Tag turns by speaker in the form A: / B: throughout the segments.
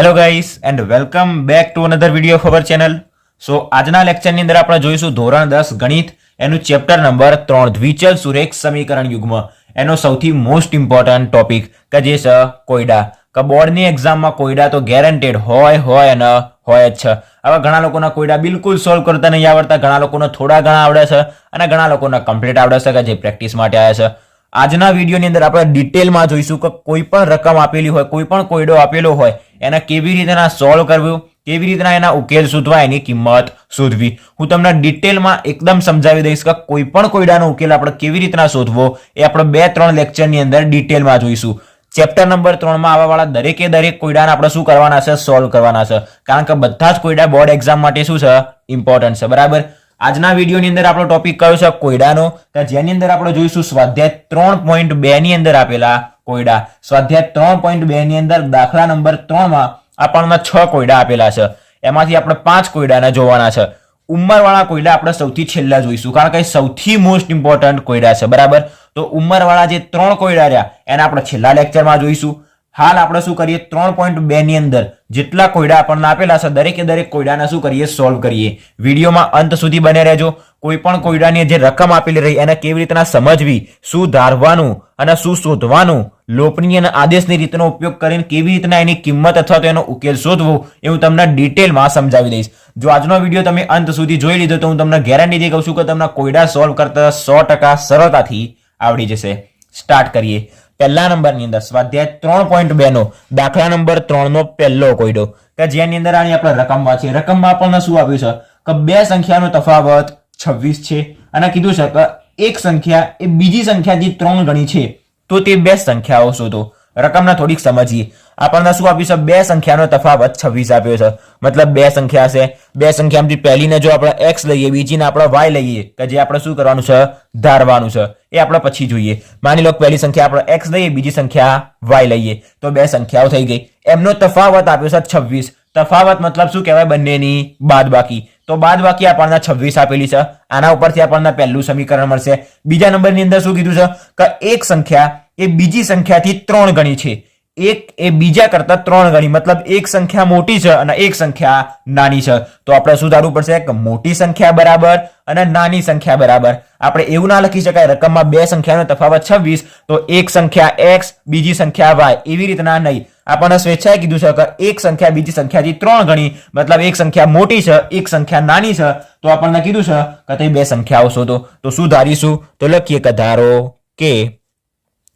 A: Hello guys and welcome back to another video Khabar channel so આજના લેક્ચરની અંદર આપણે જોઈશું ધોરણ દસ ગણિત. એનું ચેપ્ટર નંબર ત્રણ, દ્વિચલ સુરેખ સમીકરણ યુગ્મ. એનો સૌથી મોસ્ટ ઇમ્પોર્ટન્ટ ટોપિક કે જે છે, કોયડા. કે બોર્ડની એક્ઝામમાં કોયડા તો ગેરંટેડ હોય હોય અને હોય જ છે. આવા ઘણા લોકોના કોયડા બિલકુલ સોલ્વ કરતા નહીં આવડતા. ઘણા લોકોને થોડા ઘણા આવડે છે અને ઘણા લોકોને કમ્પ્લીટ આવડે છે, કે જે પ્રેક્ટિસ માટે આવ્યા છે. આજના વિડીયોની અંદર આપણે ડિટેલમાં જોઈશું કે કોઈ પણ રકમ આપેલી હોય, કોઈ પણ કોયડો આપેલો હોય, એને કેવી રીતના સોલ્વ કરવું, કેવી રીતના એના ઉકેલ શોધવા, એની કિંમત શોધવી. હું તમને ડિટેલમાં એકદમ સમજાવી દઈશ કે કોઈ પણ કોયડાનો ઉકેલ આપણે કેવી રીતના શોધવો એ આપણે બે ત્રણ લેક્ચરની અંદર ડિટેલમાં જોઈશું. ચેપ્ટર નંબર ત્રણમાં આવવાવાળા દરેકે દરેક કોયડાને આપણે શું કરવાના છે? સોલ્વ કરવાના છે. કારણ કે બધા જ કોયડા બોર્ડ એક્ઝામ માટે શું છે? ઇમ્પોર્ટન્ટ છે. બરાબર? આજના વિડીયોની અંદર આપણો ટોપિક કયો છે? કોયડાનો. કે જેની અંદર આપણે જોઈશું, સ્વાધ્યાય ત્રણ પોઈન્ટ બે ની અંદર આપેલા કોયડા. સ્વાધ્યાય ત્રણ પોઈન્ટ બે ની અંદર દાખલા નંબર ત્રણમાં આપણને છ કોયડા આપેલા છે. એમાંથી આપણે પાંચ કોયડાને જોવાના છે. ઉંમરવાળા કોયડા આપણે સૌથી છેલ્લા જોઈશું, કારણ કે સૌથી મોસ્ટ ઇમ્પોર્ટન્ટ કોયડા છે, બરાબર? તો ઉંમરવાળા જે ત્રણ કોયડા રહ્યા, એને આપણે છેલ્લા લેક્ચરમાં જોઈશું. હાલ આપણે શું કરીએ? ત્રણ પોઈન્ટ બે ની અંદર જેટલા કોયડા આપણને આપેલા છે, દરેકે દરેક કોયડાને શું કરીએ? સોલ્વ કરીએ. વિડીયોમાં અંત સુધી બને રહેજો. કોઈ પણ કોયડાની જે રકમ આપેલી રહી, એને કેવી રીતના સમજવી, શું ધારવાનું અને શું શોધવાનું લોપની અને આદેશની રીતનો ઉપયોગ કરીને કેવી રીતના એની કિંમત અથવા તો એનો ઉકેલ શોધવો, એ હું તમને ડિટેલમાં સમજાવી દઈશ. જો આજનો વીડિયો તમે અંત સુધી જોઈ લીધો, તો હું તમને ગેરંટીથી કહું છું કે તમને કોયડા સોલ્વ કરતા સો ટકા સરળતાથી આવડી જશે. સ્ટાર્ટ કરીએ. પહેલા નંબરની અંદર સ્વાધ્યાય ત્રણ પોઈન્ટ બે નો દાખલા નંબર ત્રણ નો પહેલો કોયડો. કે જેની અંદર આની આપણે રકમમાં છે રકમમાં આપણને શું આપ્યું છે? કે બે સંખ્યાનો તફાવત છવ્વીસ છે. અને કીધું છે કે એક સંખ્યા એ બીજી સંખ્યાથી ત્રણ ગણી છે, તો તે બે સંખ્યાઓ શોધો. રકમને થોડીક સમજીએ. આપણને શું આપ્યું છે? બે સંખ્યાનો તફાવત છવ્વીસ આપ્યો છે. મતલબ બે સંખ્યા છે. બે સંખ્યામાંથી પહેલીને જો આપણે એક્સ લઈએ, બીજીને આપણે વાય લઈએ, કે જે આપણે શું કરવાનું છે? ધારવાનું છે. એ આપણે પછી જોઈએ. માની લો પહેલી સંખ્યા આપણે એક્સ લઈએ, બીજી સંખ્યા વાય લઈએ. તો બે સંખ્યાઓ થઈ ગઈ. એમનો તફાવત આપ્યો છે છવ્વીસ. તફાવત મતલબ શું કહેવાય બંનેની? બાદબાકી. તો બાદબાકી આપણને છવ્વીસ આપેલી છે. આના ઉપરથી આપણને પહેલું સમીકરણ મળશે. બીજા નંબરની અંદર શું કીધું છે? કે એક સંખ્યા એ બીજી સંખ્યાથી ત્રણ ગણી છે. એક એ બીજા કરતા ત્રણ ગણી, મતલબ એક સંખ્યા મોટી છે અને એક સંખ્યા નાની છે. તો આપણે શું ધારવું પડશે કે મોટી સંખ્યા બરાબર અને નાની સંખ્યા બરાબર. આપણે એવું ના લખી શકાય, રકમમાં બે સંખ્યાનો તફાવત છવ્વીસ, તો એક સંખ્યા એક્સ, બીજી સંખ્યા વાય, એવી રીતના નહીં. આપણને સ્વેચ્છાએ કીધું છે કે એક સંખ્યા બીજી સંખ્યાથી ત્રણ ગણી, મતલબ એક સંખ્યા મોટી છે, એક સંખ્યા નાની છે. તો આપણને કીધું છે કે તે બે સંખ્યાઓ શોધો. તો શું ધારીશું તો લખીએ કે ધારો કે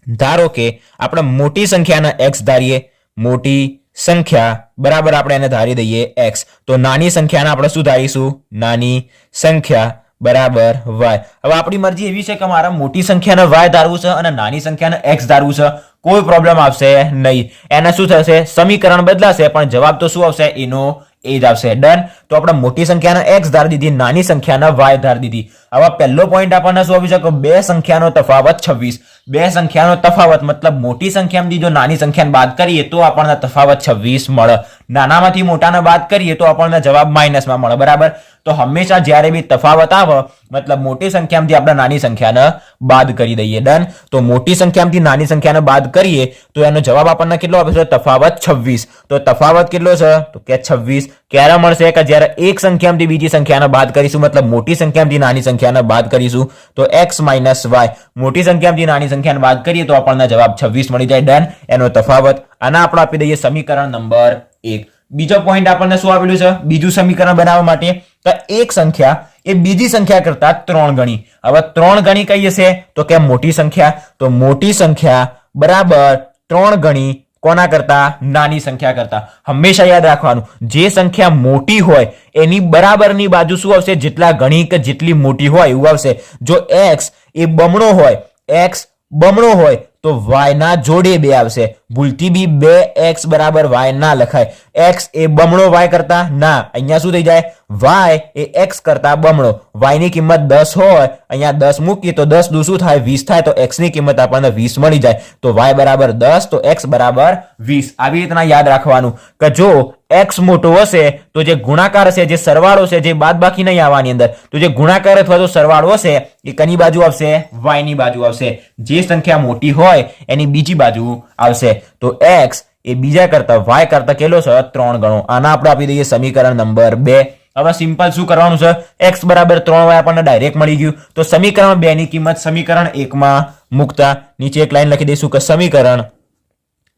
A: ધારો કે આપણે મોટી સંખ્યાના એક્સ ધારીએ, મોટી સંખ્યા બરાબર આપણે એને ધારી દઈએ એક્સ તો નાની સંખ્યાને આપણે શું ધારીશું? નાની સંખ્યા બરાબર વાય હવે આપણી મરજી એવી છે કે મારે મોટી સંખ્યાને વાય ધારવું છે અને નાની સંખ્યાને એક્સ ધારવું છે. કોઈ પ્રોબ્લેમ આવશે નહીં. એને શું થશે? સમીકરણ બદલાશે, પણ જવાબ તો શું આવશે? એનો એ જ આવશે. ડન? તો આપણે મોટી સંખ્યાના એક્સ ધાર દીધી, નાની સંખ્યાના વાય ધાર દીધી. હવે પહેલો પોઈન્ટ આપણને શું આવી શકે? બે સંખ્યાનો તફાવત છવ્વીસ. બે સંખ્યાનો તફાવત, મતલબ મોટી સંખ્યામાંથી જો નાની સંખ્યાને બાદ કરીએ તો આપણને તફાવત છવ્વીસ મળે. નાનામાંથી મોટાને બાદ કરીએ તો આપણને જવાબ માઇનસમાં મળે, બરાબર? તો હંમેશા જ્યારે બી તફાવત આવે, મતલબ મોટી સંખ્યામાંથી આપણે નાની સંખ્યાને બાદ કરી દઈએ. ડન તો મોટી સંખ્યામાંથી નાની સંખ્યાને બાદ કરીએ, તો એનો જવાબ આપણને કેટલો આપે છે? તફાવત છવ્વીસ. તો તફાવત કેટલો છે? તો કે છવ્વીસ. ક્યારે મળશે? કે જ્યારે એક સંખ્યામાંથી બીજી સંખ્યાને બાદ કરીશું, મતલબ મોટી સંખ્યામાંથી નાની સંખ્યાને બાદ કરીશું, તો એક્સ માઇનસ વાય મોટી સંખ્યામાંથી નાની સંખ્યાને બાદ કરીએ, તો આપણને જવાબ છવ્વીસ મળી જાય. ડન એનો તફાવત. આના આપણે આપી દઈએ સમીકરણ નંબર એક. બીજો પોઈન્ટ આપણને શું આપેલું છે? બીજું સમીકરણ બનાવવા માટે. તો એક સંખ્યા એ બીજી સંખ્યા કરતા ત્રણ ગણી. હવે ત્રણ ગણી કહીએ છે, તો કે મોટી સંખ્યા? તો મોટી સંખ્યા બરાબર ત્રણ ગણી કોના કરતા? નાની સંખ્યા કરતા. હંમેશા યાદ રાખવાનું, જે સંખ્યા મોટી હોય, એની બરાબરની બાજુ શું આવશે? જેટલા ગણી કે જેટલી મોટી હોય, એવું આવશે. જો એક્સ એ બમણો હોય એક્સ બમણો હોય, તો વાયના જોડે બે આવશે. ભૂલથી બી બે એક્સ બરાબર વાય ના લખાય. એક્સ એ બમણો વાય કરતા ના. અહીંયા શું થઈ જાય? વાય એ એક્સ કરતા બમણો. વાયની કિંમત દસ હોય, અહીંયા દસ મૂકીએ તો દસ દુ શું થાય? વીસ થાય. તો એક્સની કિંમત આપણને વીસ મળી જાય. તો વાય બરાબર દસ, તો એક્સ બરાબર વીસ. આવી રીતના યાદ રાખવાનું. કે જો એક્સ મોટો હશે, તો જે ગુણાકાર હશે, જે સરવાળો છે જે બાદ બાકી નહીં આવવાની અંદર, તો જે ગુણાકાર અથવા તો સરવાળો હશે, એ કની બાજુ આવશે? વાયની બાજુ આવશે. જે સંખ્યા મોટી હોય, એની બીજી બાજુ આવશે. તો એક્સ એ બીજા કરતા વાય કરતા કેટલો છે? ત્રણ ગણો. આના આપણે આપી દઈએ સમીકરણ નંબર બે. હવે સિમ્પલ શું કરવાનું છે? એક્સ બરાબર ત્રણ વાય આપણને ડાયરેક્ટ મળી ગયું. તો સમીકરણ બે ની કિંમત સમીકરણ એકમાં મૂકતા. નીચે એક લાઈન લખી દઈશું કે સમીકરણ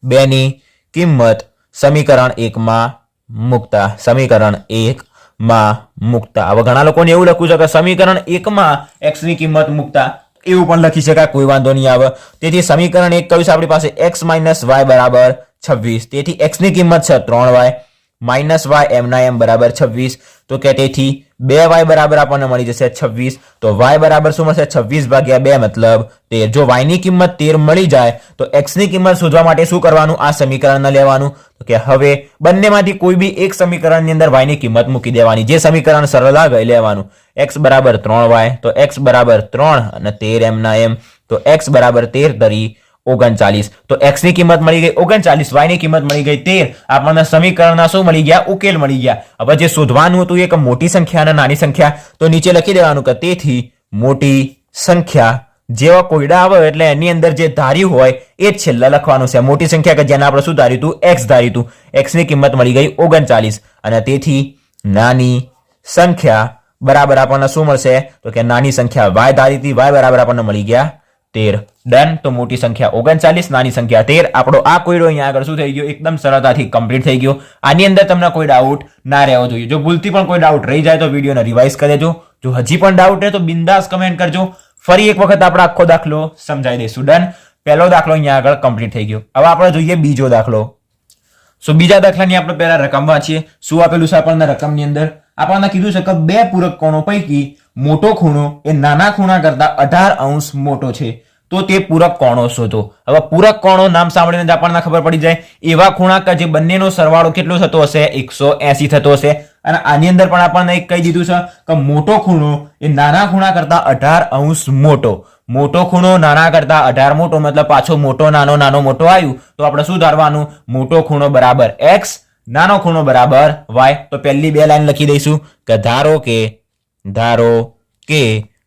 A: બે ની કિંમત સમીકરણ એકમાં મૂકતા. સમીકરણ એક માં મૂકતા. હવે ઘણા લોકોને એવું લખ્યું છે કે સમીકરણ એકમાં એક્સની કિંમત મૂકતા. એવું પણ લખી શકાય, કોઈ વાંધો નહીં આવે. તેથી સમીકરણ એક કયું છે આપણી પાસે એક્સ માઇનસ વાય બરાબર છવ્વીસ. તેથી એક્સની કિંમત છે ત્રણ વાય માઇનસ વાય એમના એમ બરાબર છવ્વીસ. તો કે તેથી બે વાય બરાબર આપણને મળી જશે છવ્વીસ. તો વાય બરાબર શું મળશે? છવ્વીસ ભાગ્યા બે મતલબ તેર. જો વાયની કિંમત તેર મળી જાય, તો એક્સની કિંમત શોધવા માટે શું કરવાનું? આ સમીકરણ લેવાનું. તો કે હવે બંનેમાંથી કોઈ બી એક સમીકરણની અંદર વાયની કિંમત મૂકી દેવાની. જે સમીકરણ સરળ લાગે લેવાનું. એક્સ બરાબર ત્રણ વાય, તો એક્સ બરાબર ત્રણ અને તેર એમના એમ. તો એક્સ બરાબર તેર તરી ઓગણચાલીસ. તો એક્સની કિંમત મળી ગઈ ઓગણચાલીસ વાયની કિંમત મળી ગઈ તેર. આપણને સમીકરણના શું મળી ગયા? ઉકેલ મળી ગયા. હવે જે શોધવાનું હતું એક મોટી સંખ્યા અને નાની સંખ્યા. તો નીચે લખી દેવાનું કે તેથી મોટી સંખ્યા જેવા કોયડા આવે એટલે એની અંદર જે ધાર્યું હોય એ જ છેલ્લા લખવાનું છે. મોટી સંખ્યા કે જેને આપણે શું ધાર્યું હતું? એક્સ ધાર્યું હતું. એક્સની કિંમત મળી ગઈ ઓગણચાલીસ. અને તેથી નાની સંખ્યા બરાબર આપણને શું મળશે? તો કે નાની સંખ્યા વાય ધારી હતી. વાય બરાબર આપણને મળી ગયા તેર. ડન. તો મોટી સંખ્યા ઓગણચાલીસ, નાની સંખ્યા તેર. આપણો આ કોયડો અહીંયા આગળ શું થઈ ગયો? એકદમ સરળતાથી કમ્પ્લીટ થઈ ગયો. આની અંદર તમને કોઈ ડાઉટ ના રહેવો જોઈએ જો ભૂલથી પણ કોઈ ડાઉટ રહી જાય તો વિડીયોને રિવાઇઝ કરી દેજો. જો હજી પણ ડાઉટ રહે તો બિંદાસ કમેન્ટ કરજો. ફરી એક વખત આપણે આખો દાખલો સમજાવી દઈશું. ડન. પહેલો દાખલો અહીંયા આગળ કમ્પ્લીટ થઈ ગયો. હવે આપણે જોઈએ બીજો દાખલો. સો બીજા દાખલાની આપણે પહેલા રકમ વાંચીએ. શું આપેલું છે આપણને રકમની અંદર? આપણને કીધું છે કે બે પૂરક કોણો પૈકી મોટો ખૂણો એ નાના ખૂણા કરતા અઢાર અંશ મોટો છે. તો તે પૂરક કોણો શોધો હવે પૂરક કોણો નામ સાંભળીને જ આપણને ખબર પડી જાય. એવા ખૂણા જે બંનેનો સરવાળો કેટલો થતો હશે? એકસો એસી થતો હશે. અને આની અંદર પણ આપણને એક કહી દીધું છે કે મોટો ખૂણો એ નાના ખૂણા કરતા અઢાર અંશ મોટો. મોટો ખૂણો નાના કરતા અઢાર મોટો મતલબ પાછો મોટો, નાનો નાનો, મોટો આવ્યું. તો આપણે શું ધારવાનું? મોટો ખૂણો બરાબર એક્સ, નાનો ખૂણો બરાબર વાય. તો પહેલી બે લાઈન લખી દઈશું કે ધારો કે ધારો કે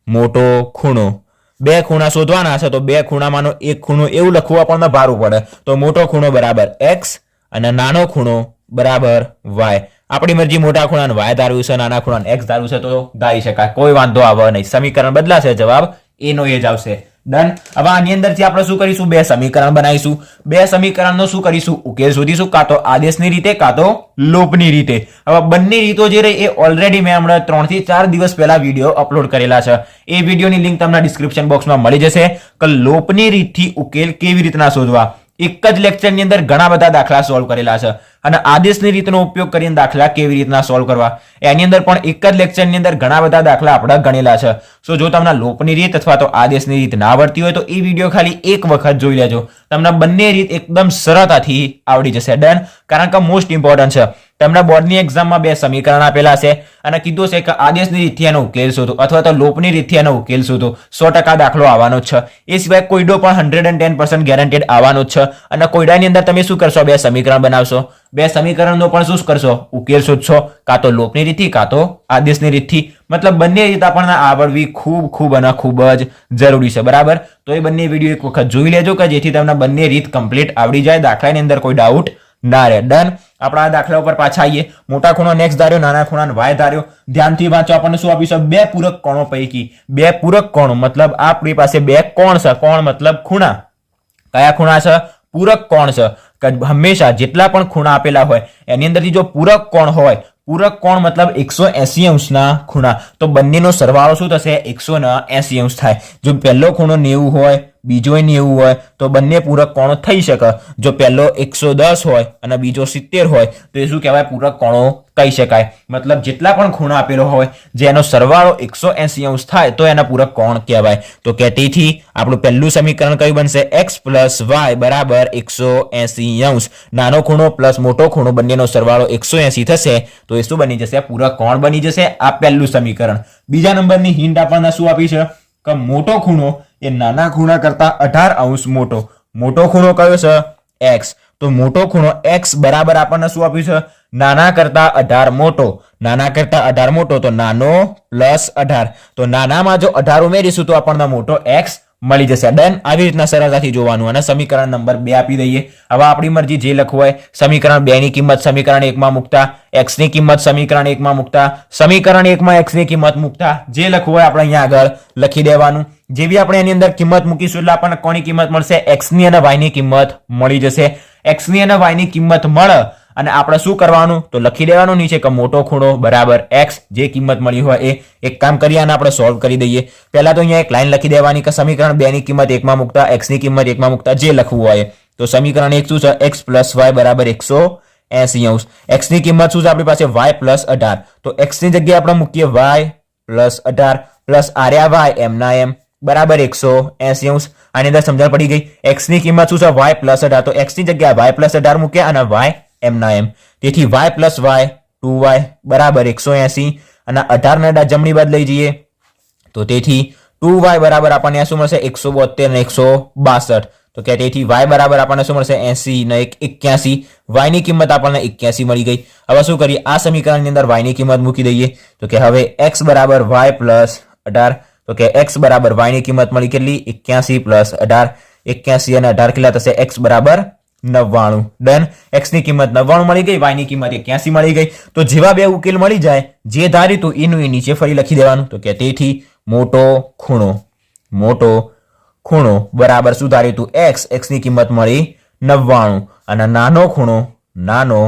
A: મોટો ખૂણો. બે ખૂણા શોધવાના હશે તો બે ખૂણામાંનો એક ખૂણો એવું લખવું આપણને ભારું પડે. તો મોટો ખૂણો બરાબર એક્સ અને નાનો ખૂણો બરાબર વાય આપણી મરજી મોટા ખૂણાને વાય ધારવું છે, નાના ખૂણાને એક્સ ધારવું છે તો ધારી શકાય. કોઈ વાંધો આવે નહીં. સમીકરણ બદલાશે જવાબ. એનો એ જ આવશે. ડન હવે આની અંદરથી આપણે શું કરીશું? બે સમીકરણ બનાવીશું. બે સમીકરણનો શું કરીશું? ઉકેલ શોધીશું, કાં તો આદેશની રીતે, કાં તો લોપની રીતે. હવે બંને રીતો જે રહી એ ઓલરેડી મેં હમણાં ત્રણથી ચાર દિવસ પહેલા વીડિયો અપલોડ કરેલા છે. એ વિડીયોની લિંક તમને ડિસ્ક્રિપ્શન બોક્સમાં મળી જશે કે લોપની રીતથી ઉકેલ કેવી રીતના શોધવા? એક જ લેક્ચરની અંદર ઘણા બધા દાખલા સોલ્વ કરેલા છે. અને આદેશની રીતનો ઉપયોગ કરીને દાખલા કેવી રીતના સોલ્વ કરવા. એની અંદર પણ એક જ લેક્ચરની અંદર ઘણા બધા દાખલા આપણે ગણેલા છે. સો જો તમને લોપની રીત અથવા તો આદેશની રીત ના આવડતી હોય તો એ વીડિયો ખાલી એક વખત જોઈ લેજો. તમને બંને રીત એકદમ સરળતાથી આવડી જશે. ડન કારણ કે મોસ્ટ ઇમ્પોર્ટન્ટ છે. તમને બોર્ડની એક્ઝામમાં બે સમીકરણ આપેલા છે અને કીધું છે કે આદેશની રીતથી એનો ઉકેલ શોધો અથવા તો લોપની રીતથી એનો ઉકેલ શોધો. સો ટકા દાખલો આવવાનો છે. એ સિવાય કોઈડો પણ hundred and ten percent guaranteed આવવાનો છે. અને કોયડાની અંદર તમે શું કરશો? બે સમીકરણ બનાવશો. બે સમીકરણનો પણ શું કરશો? ઉકેલ શોધશો. કાં તો લોપની રીતથી કાં તો આદેશની રીતથી મતલબ બંને રીત આપણને આવડવી ખૂબ ખૂબ અને ખૂબ જ જરૂરી છે. બરાબર? તો એ બંને વીડિયો એક વખત જોઈ લેજો કે જેથી તમને બંને રીત કમ્પ્લીટ આવડી જાય. દાખલાની અંદર કોઈ ડાઉટ ના રહે ડન આપણા દાખલા ઉપર પાછા આવીએ. મોટા ખૂણો નેક્સ ધાર્યો, નાના ખૂણા વાય ધાર્યો. ધ્યાનથી વાંચો, આપણને શું આપ્યું બે પૂરક કોણો પૈકી. બે પૂરક કોણો. મતલબ આપણી પાસે બે કોણ છે? કોણ મતલબ ખૂણા. કયા ખૂણા છે? પૂરક કોણ છે? હંમેશા જેટલા પણ ખૂણા આપેલા હોય, એની અંદરથી જો પૂરક કોણ હોય, પૂરક કોણ મતલબ એકસો એસી અંશના ખૂણા. તો બંનેનો સરવાળો શું થશે? એકસો એસી અંશ થાય. જો પહેલો ખૂણો નેવું હોય બીજો એની એવું હોય તો બંને પૂરક કોણો થઈ શકે. જો પહેલો એકસો દસ હોય અને બીજો સિત્તેર હોય, તો એ શું કહેવાય? પૂરક કોણો કહી શકાય. મતલબ જેટલા પણ ખૂણો આપેલો હોય જેનો સરવાળો એકસો એસી અંશ થાય, તો એના પૂરક કોણ કહેવાય? તો કે તેથી આપણું પહેલું સમીકરણ કયું બનશે? એક્સ પ્લસ વાય બરાબર એકસો એસી અંશ. નાનો ખૂણો પ્લસ મોટો ખૂણો બંનેનો સરવાળો એકસો એસી થશે, તો એ શું બની જશે? પૂરક કોણ બની જશે? આ પહેલું સમીકરણ. બીજા નંબરની હિન્ટ આપણને શું આપી છે? કે મોટો ખૂણો એ નાના ખૂણા કરતા અઢાર અંશ મોટો. મોટો ખૂણો કયો છે? એક્સ તો મોટો ખૂણો એક્સ બરાબર આપણને શું આપ્યું છે? નાના કરતા અઢાર મોટો. નાના કરતા અઢાર મોટો, તો નાનો પ્લસ અઢાર. તો નાનામાં જો અઢાર ઉમેરીશું તો આપણને મોટો એક્સ મળી જશે. ડન. આવી રીતના સરળતાથી જોવાનું અને સમીકરણ નંબર બે આપી દઈએ. હવે આપણી મરજી જે લખવું હોય, સમીકરણ બે ની કિંમત સમીકરણ એકમાં મૂકતા એક્સની કિંમત સમીકરણ એકમાં મૂકતા, સમીકરણ એકમાં એક્સની કિંમત મૂકતા, જે લખવું હોય આપણે અહીંયા આગળ લખી દેવાનું. જેવી આપણે એની અંદર કિંમત મૂકીશું એટલે આપણને કોની કિંમત મળશે? એક્સની અને વાયની કિંમત મળી જશે. એક્સની અને વાયની કિંમત મળે અને આપણે શું કરવાનું? તો લખી દેવાનું નીચે કે મોટો ખૂણો બરાબર એક્સ જે કિંમત મળી હોય એ. એક કામ કરીએ અને આપણે સોલ્વ કરી દઈએ. પહેલા તો અહીંયા એક લાઈન લખી દેવાની કે સમીકરણ બેની કિંમત એકમાં મૂકતા એક્સની કિંમત એકમાં મૂકતા, જે લખવું હોય તો સમીકરણ એક શું છે? એક્સ પ્લસ વાય બરાબર એકસો એસી અંશ. એક્સની કિંમત શું છે? આપણી પાસે વાય પ્લસ અઢાર. તો એક્સની જગ્યાએ આપણે મૂકીએ વાય પ્લસ અઢાર પ્લસ આર્યા વાય એમ ના એમ બરાબર એકસો એસી અંશ. આની અંદર સમજણ પડી ગઈ. એક્સની કિંમત શું છે? વાય પ્લસ અઢાર. તો એક્સની જગ્યાએ વાય પ્લસ અઢાર મૂક્યા અને y એમ ના એમ તેથી y plus Y two Y બરાબર એકસો એસી. અને અઢાર ને અઢાર જમણી બાદ લઈ જઈએ. તો તેથી ટુ વાય બરાબર આપણને શું મળશે? એકસો બોતેર ને એકસો બાસઠ. તો કે તેથી વાય બરાબર આપણને શું મળશે? એસી ને એક એક્યાસી. વાયની કિંમત આપણને એક્યાસી મળી ગઈ. હવે શું કરીએ? આ સમીકરણની અંદર વાયની કિંમત મૂકી દઈએ. તો કે હવે એક્સ બરાબર વાય પ્લસ અઢાર. તો કે એક્સ બરાબર વાયની કિંમત મળી કેટલી? એક્યાસી પ્લસ અઢાર. એક્યાસી અને અઢાર કેટલા થશે? એક્સ બરાબર નવ્વાણું. ડન એક્સની કિંમત નવ્વાણું મળી ગઈ વાયની કિંમત એક્યાસી મળી ગઈ. તો જેવા બે ઉકેલ મળી જાય, જે ધાર્યું એનું એ નીચે ફરી લખી દેવાનું. તો કે તેથી મોટો ખૂણો મોટો ખૂણો બરાબર શું ધાર્યું એક્સ એક્સની કિંમત મળી નવ્વાણું. અને નાનો ખૂણો નાનો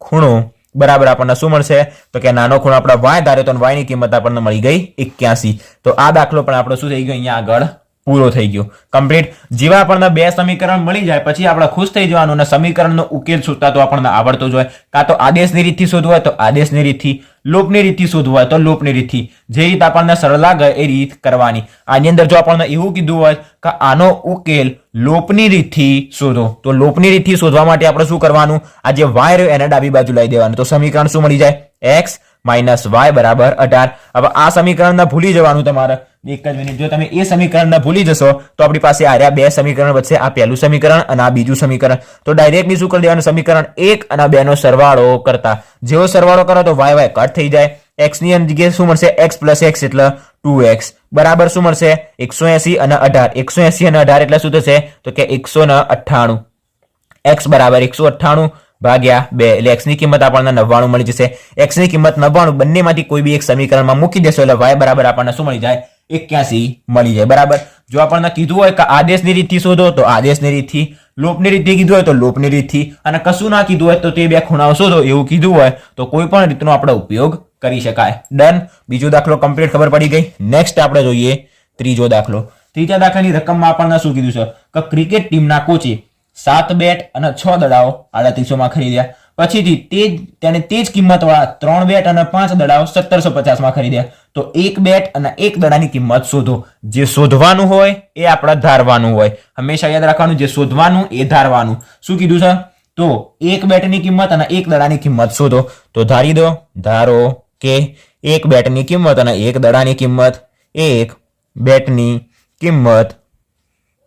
A: ખૂણો બરાબર આપણને શું મળશે? તો કે નાનો ખૂણો આપણે વાય ધાર્યો તો વાયની કિંમત આપણને મળી ગઈ એક્યાસી. તો આ દાખલો પણ આપણો શું થઈ ગયો? અહીંયા આગળ પૂરો થઈ ગયો. કમ્પ્લીટ જેવા આપણને બે સમીકરણ મળી જાય, પછી આપણે ખુશ થઈ જવાનું અને સમીકરણનો ઉકેલ શોધતા તો આપણને આવડતો જ હોય. કાં તો આદેશની રીતથી શોધવું હોય તો આદેશની રીતથી, લોપની રીતથી શોધવું હોય તો લોપની રીતથી. જે રીત આપણને સરળ લાગે એ રીત કરવાની. આની અંદર જો આપણને એવું કીધું હોય કે આનો ઉકેલ લોપની રીતથી શોધો, તો લોપની રીતથી શોધવા માટે આપણે શું કરવાનું? આ જે વાય રહ્યો એને ડાબી બાજુ લઈ દેવાનું. તો સમીકરણ શું મળી જાય? એક્સ માઇનસ વાય બરાબર અઢાર. હવે આ સમીકરણને ભૂલી જવાનું તમારે. એક જ મિનિટ જો તમે એ સમીકરણને ભૂલી જશો, તો આપણી પાસે આ બે સમીકરણ વચ્ચે આ પહેલું સમીકરણ અને આ બીજું સમીકરણ. તો ડાયરેક્ટલી શું કરી દેવાનું? સમીકરણ એક અને બે નો સરવાળો કરતા. જેવો સરવાળો કરો તો વાય વાય કટ થઈ જાય. એક્સની જગ્યાએ શું મળશે? એક્સ પ્લસ એક્સ એટલે ટુ એક્સ બરાબર શું મળશે? એકસો એસી અને અઢાર. એકસો એસી અને અઢાર એટલે શું થશે? તો કે એકસો ને અઠ્ઠાણું. એક્સ બરાબર એકસો અઠ્ઠાણું ભાગ્યા બે. એટલે એક્સની કિંમત આપણને નવ્વાણું મળી જશે. એક્સની કિંમત નવ્વાણું બંનેમાંથી કોઈ બી એક સમીકરણમાં મૂકી દેશો એટલે વાય બરાબર આપણને શું મળી જાય? એક્યાસી મળી જાય, બરાબર? જો આપણને કીધું હોય કે આદેશની રીતથી શોધો, તો આદેશની રીતથી. લોપની રીતથી કીધું હોય, તો લોપની રીતથી. અને કશું ના કીધું હોય, તો તે બે ખૂણાઓ શોધો, એવું કીધું હોય, તો કોઈ પણ રીતનો આપણે ઉપયોગ કરી શકાય. ડન બીજો દાખલો કમ્પ્લીટ ખબર પડી ગઈ. નેક્સ્ટ આપણે જોઈએ ત્રીજો દાખલો. ત્રીજા દાખલાની રકમમાં આપણને શું કીધું છે? કે ક્રિકેટ ટીમના કોચે સાત બેટ અને છ દડાઓ આડત્રીસોમાં ખરીદ્યા. પછીથી તે જ તેને તે જ કિંમતવાળા ત્રણ બેટ અને પાંચ દડાઓ સત્તરસો પચાસમાં ખરીદ્યા. તો એક બેટ અને એક દડાની કિંમત શોધો. જે શોધવાનું હોય એ આપણે ધારવાનું હોય. હંમેશા યાદ રાખવાનું, જે શોધવાનું એ ધારવાનું. શું કીધું છે તો એક બેટની કિંમત અને એક દડાની કિંમત શોધો. તો ધારી દો, ધારો કે એક બેટની કિંમત અને એક દડાની કિંમત એક બેટની કિંમત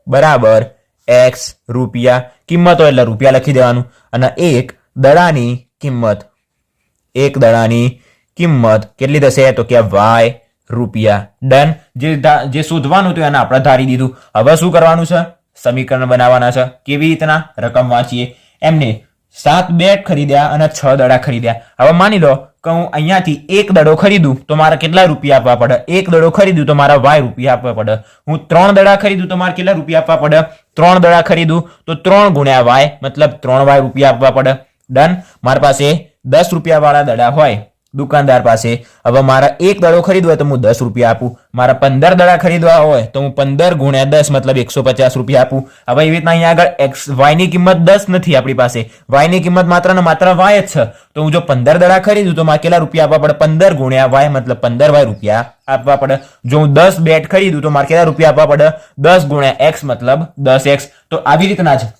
A: બરાબર એક્સ રૂપિયા. કિંમત એટલે રૂપિયા લખી દેવાનું. અને એક દડાની કિંમત. એક દડાની કિંમત કેટલી થશે? તો કે વાય રૂપિયા. ડન. જે જે શોધવાનું હતું એને આપણે ધારી દીધું. હવે શું કરવાનું છે? સમીકરણ બનાવવાના છે. કેવી રીતના રકમ વાંચીએ? એમને સાત બેટ ખરીદ્યા અને છ દડા ખરીદ્યા. હવે માની લો કે હું અહીંયાથી એક દડો ખરીદું, તો મારે કેટલા રૂપિયા આપવા પડે? એક દડો ખરીદું, તો મારા વાય રૂપિયા આપવા પડે. હું ત્રણ દડા ખરીદું, તો મારે કેટલા રૂપિયા આપવા પડે? ત્રણ દડા ખરીદું, તો ત્રણ ગુણ્યા વાય, મતલબ ત્રણ વાય રૂપિયા આપવા પડે. ડન. મારી પાસે દસ રૂપિયા વાળા દડા હોય, દુકાનદાર પાસે. હવે મારા એક દડો ખરીદવો તો હું દસ રૂપિયા આપું. મારા પંદર દડા ખરીદવા હોય તો હું પંદર ગુણ્યા દસ મતલબ એકસો પચાસ રૂપિયા આપું. હવે એવી રીતના અહીંયા આગળ એક્સ વાયની કિંમત દસ નથી આપણી પાસે. વાયની કિંમત માત્ર ને માત્ર વાય જ છે. તો હું જો પંદર દડા ખરીદું તો મારે કેટલા રૂપિયા આપવા પડે? પંદર ગુણ્યા વાય મતલબ પંદર વાય રૂપિયા આપવા પડે. જો હું દસ બેટ ખરીદું તો મારે કેટલા રૂપિયા આપવા પડે? દસ ગુણ્યા એક્સ મતલબ દસ એક્સ તો આવી રીતના જ.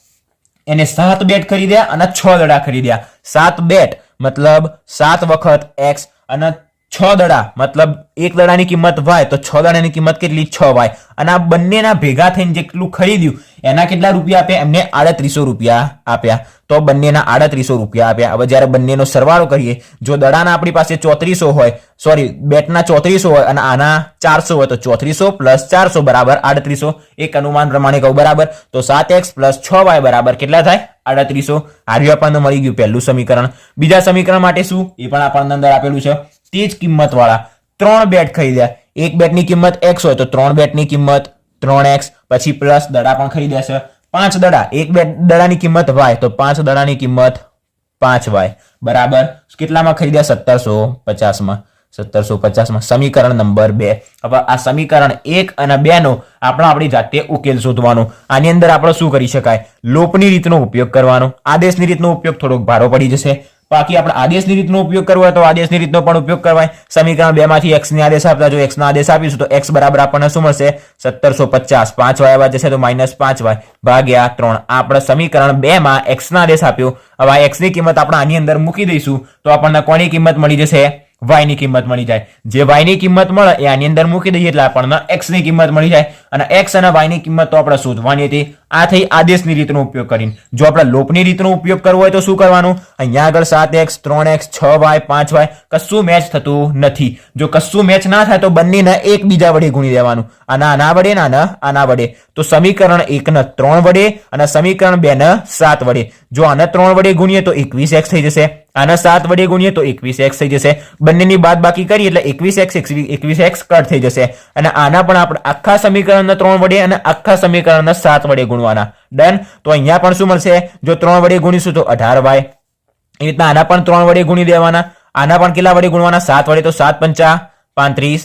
A: એને સાત બેટ ખરીદ્યા અને છ દડા ખરીદ્યા. સાત બેટ મતલબ સાત વખત એક્સ અને છ દડા, મતલબ એક દડાની કિંમત વાય, તો છ દડાની કિંમત કેટલી? છ વાય. અને આ બંનેના ભેગા થઈને જેટલું ખરીદ્યું, એના કેટલા રૂપિયા આપ્યા? એમને આડત્રીસો રૂપિયા આપ્યા. તો બંનેના આડત્રીસો રૂપિયા આપ્યા. હવે જ્યારે બંનેનો સરવાળો કરીએ, જો દડાના આપણી પાસે ચોત્રીસો હોય સોરી બેટના ચોત્રીસો હોય અને આના ચારસો હોય, તો ચોત્રીસો પ્લસ ચારસો બરાબર આડત્રીસો. એક અનુમાન પ્રમાણે કહું, બરાબર? તો સાત એક્સ પ્લસ છ વાય બરાબર કેટલા થાય? આડત્રીસો. આર્યું આપણને મળી ગયું પહેલું સમીકરણ. બીજા સમીકરણ માટે શું? એ પણ આપણને અંદર આપેલું છે. તે જ કિંમતવાળા ત્રણ બેટ ખરીદ્યા. એક બેટની કિંમત એક્સ હોય તો ત્રણ બેટની કિંમત ત્રણ એક્સ પછી પ્લસ દડા પણ ખરીદ્યા છે. પાંચ દડા. એક બેટ દડાની કિંમત વાય તો પાંચ દડાની કિંમત પાંચ વાય બરાબર? કેટલામાં ખરીદ્યા? સત્તરસો પચાસમાં. સત્તરસો પચાસમાં. સમીકરણ નંબર બે. હવે આ સમીકરણ એક અને બે નો આપણે આપણી જાતે ઉકેલ શોધવાનો. આની અંદર આપણે શું કરી શકાય? લોપની રીતનો ઉપયોગ કરવાનો. આદેશની રીતનો ઉપયોગ થોડોક ભારો પડી જશે. બાકી આપણે આદેશની રીતનો ઉપયોગ કરવો હોય તો આદેશની રીતનો પણ ઉપયોગ કરવાય. સમીકરણ બે માંથી એક્સની આદેશ આપતા જો એક્સ ના આદેશ આપીશું તો એક્સ બરાબર આપણને શું મળશે? સત્તરસો પચાસ. પાંચ વાય આવવા જશે તો માઇનસ પાંચ વાય ભાગ્યા ત્રણ. આપણે સમીકરણ બે માં એક્સ ના આદેશ આપ્યો. હવે એક્સની કિંમત આપણે આની અંદર મૂકી દઈશું તો આપણને કોની કિંમત મળી જશે? વાયની કિંમત મળી જાય. જે વાયની કિંમત મળે એ આની અંદર મૂકી દઈએ એટલે આપણને એક્સની કિંમત મળી જાય. અને એક્સ અને વાયની કિંમત તો આપણે શોધવાની હતી. આ થઈ આદેશની રીતનો ઉપયોગ કરીને. જો આપણે લોપની રીતનો ઉપયોગ કરવો હોય તો શું કરવાનું? અહીંયા આગળ સાત એક્સ, ત્રણ એક્સ, છ વાય, પાંચ વાય કશું મેચ થતું નથી. જો કશું મેચ ના થાય તો બંનેને એકબીજા વડે ગુણી દેવાનું. આના આના વડે ના આના વડે. તો સમીકરણ એકને ત્રણ વડે અને સમીકરણ બે ને સાત વડે. જો આને ત્રણ વડે ગુણીએ તો એકવીસ એક્સ થઈ જશે. આના સાત વડે ગુણીએ તો એકવીસ એક્સ થઈ જશે. બંનેની બાદ બાકી કરીએ એટલે એકવીસ એક્સ એકવીસ એક્સ કટ થઈ જશે. અને આના પણ આપણે આખા સમીકરણના ત્રણ વડે અને આખા સમીકરણના સાત વડે ગુણવાના. ડન તો અહીંયા પણ શું મળશે? જો ત્રણ વડે ગુણીશું તો અઢાર વાય એ રીતના આના પણ ત્રણ વડે ગુણી દેવાના. આના પણ કેટલા વડે ગુણવાના? સાત વડે તો સાત પંચા પાંત્રીસ